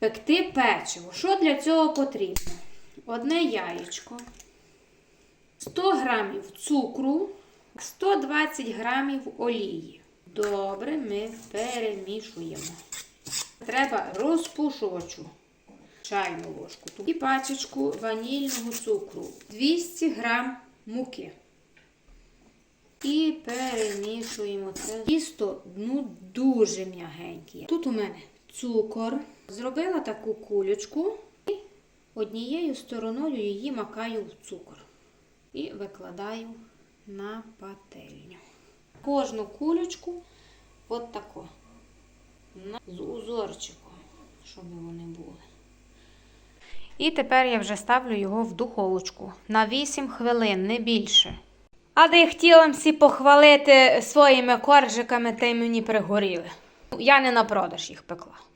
Пекти печиво. Що для цього потрібно? Одне яєчко, 100 грамів цукру, 120 грамів олії. Добре, ми перемішуємо. Треба розпушувачу чайну ложку і пачечку ванільного цукру, 200 грам муки. І перемішуємо це. Тісто ну, дуже м'ягеньке. Тут у мене цукор. Зробила таку кулечку і однією стороною її макаю в цукор. І викладаю на пательню. Кожну кулечку от тако. З узорчиком, щоб вони були. І тепер я вже ставлю його в духовочку на 8 хвилин, не більше. А де хотіла всі похвалити своїми коржиками, та й мені пригоріли. Я не на продаж їх пекла.